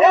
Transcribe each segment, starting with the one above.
ఏ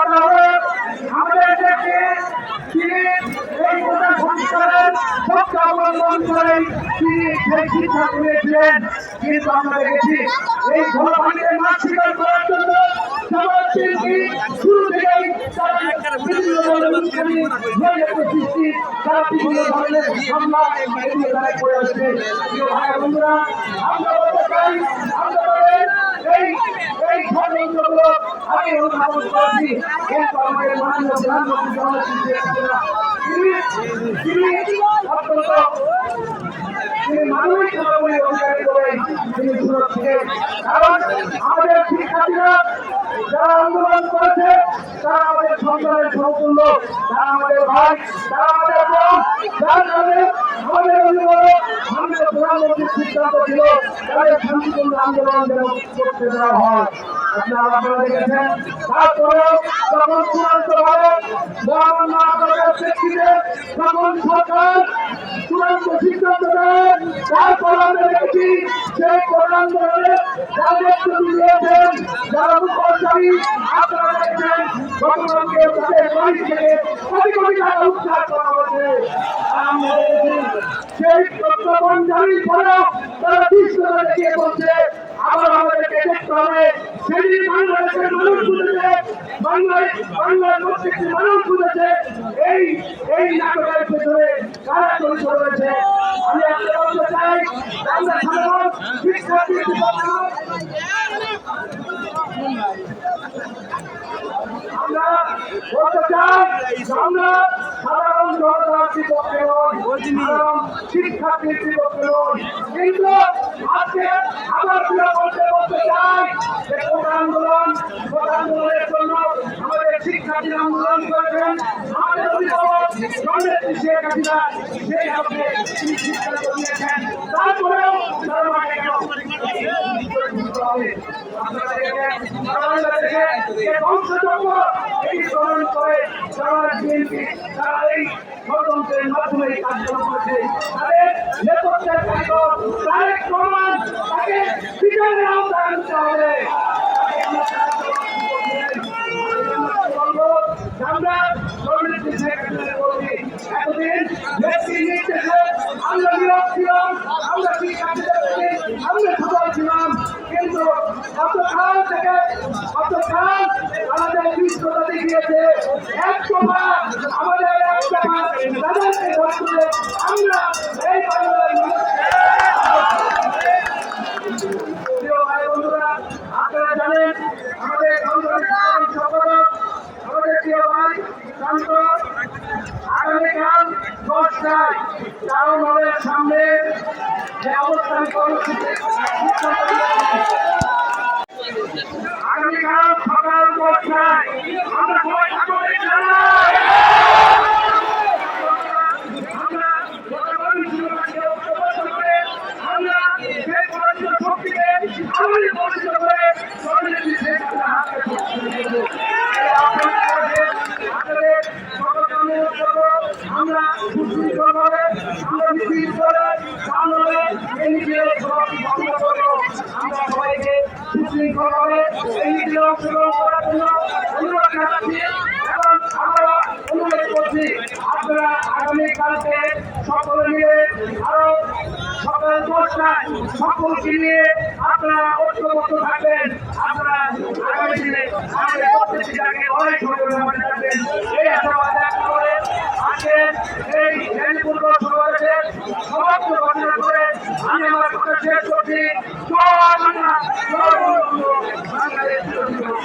কথা হলো আমাদের দেশে তিনি এই গোটা সংস্কারের সবটা অবলম্বন করে তিনি সেই শিক্ষা দিয়েছিলেন কিন্তু আমরা দেখেছি এই ধর্মানের মাঠ স্বীকার করার জন্য সমাজশিল্পী শুরু থেকেই তারা বিভিন্ন ধরনের সৃষ্টি তারা করে আমরা আমরা বলেন এই এই ষড়যন্ত্রগুলো আমি অনুধাবন করেছি কিন্তু আমাদের মাননীয় প্রধানমন্ত্রী তিনি অত্যন্ত তিনি মানবিক মানবী অধিকারী বলে তিনি সুরক্ষিত। কারণ আমাদের শিক্ষার্থীরা যারা আন্দোলন করেছে, তারা আমাদের সন্তানের সমতুল্য। তারা আমাদের ভাই, তারা আমাদের বোন, যার কারণে আমাদের অভিভাবক, আমাদের প্রধানমন্ত্রীর সিদ্ধান্ত ছিল, তাদের শান্তিপূর্ণ আন্দোলন যেন করতে দেওয়া হয়। আপনারা আপনারা দেখেছেন তারপরেও যখন চূড়ান্ত ভাবে মহামান্য আদালতের প্রেক্ষিতে যখন সরকার চূড়ান্ত সিদ্ধান্ত দেয় তারপর আমরা দেখেছি সেই কোন আন্দোলনে রাজত্ব দিয়েছেন যারা মুখ্যমন্ত্রী আপনারা দেখেছেন গতকালকে তাদের বাড়ি থেকে কোটি কোটি টাকা করা তারা বিশ্বকে দেখিয়ে বলছে আবার আমাদেরকে দেখতে হবে। সেদিন বাংলাদেশের মানুষ বুঝেছে, বাংলায় বাংলার প্রত্যেকটি মানুষ বুঝেছে, এই এই নাটকের পেছনে কারা জড়িত রয়েছে। আমি আপনাদের বলতে চাই, আমরা সাধারণ শিক্ষার্থী আমরা নই। কিন্তু আজকে আবার প্রিয় বলতে বলতে চাই যে কোটা আন্দোলন কোটা আন্দোলনের জন্য শিক্ষার্থীরা আন্দোলন করেছেন আমাদের অভিভাবক জননেত্রী শেখ হাসিনা সেই আপনি তিনি সিদ্ধান্ত নিয়েছেন তারপরেও তারা মাঠে কেন আপনারা দেখেন বাংলাদেশে যে বংশযজ্ঞ এই গ্রহণ করে যারা বিএনপি তারা এই ষড়যন্ত্রের মাধ্যমে এই কার্যক্রম করেছে তাদের নেতৃত্বের কারিগর তারেক রহমান তাকে বিচারের আওতায় আনতে হবে তাকে আমরা সাহায্য করছি। অতক্ষণ আমাদের এক দফা আমাদের এক দফা তাদেরকে ভোট আমরা এই বন্ধুরা, আপনারা জানেন আমাদের সম্পাদক আমাদের প্রিয় ভাই শান্ত। আগামীকাল দশটায় টাউন হলের সামনে যে অবস্থান কর্মসূচি আগামীকাল সকাল দশটায় আমরা সবাই স্বাগত জানাই আমরা গতকালই শিরোনামকে ঐক্যবদ্ধ করে আমরা সেই পরাজিত শক্তিকে আবারই পরাজিত করে স্বর্ণের শেখ হাসিনার হাতে তুলে দেব। এই আহ্বান করে আপনাদের সকলকে অনুরোধ করব, আমরা সুশৃঙ্খলভাবে, আমরা মিছিল করে, সামনে এই মিছিলের সমাপ্তি বন্ধ করব। আমরা সবাইকে সুশৃঙ্খলভাবে এই মিছিলে অংশগ্রহণ করার জন্য আমরা অনুরোধ করছি আপনারা আগামীকালকে সকলে মিলে আরও সকাল দশটায় সকলকে নিয়ে আপনারা ঐক্যবদ্ধ থাকবেন আপনারা আগামী দিনে আমাদের প্রত্যেকটিকে অনেক সহযোগিতা করে থাকবেন এই আশাবাদ ব্যক্ত করে আজকে এই রেলপূর্ব সমাবেশের সমাপ্ত ঘোষণা করে আমি আমার কথা শেষ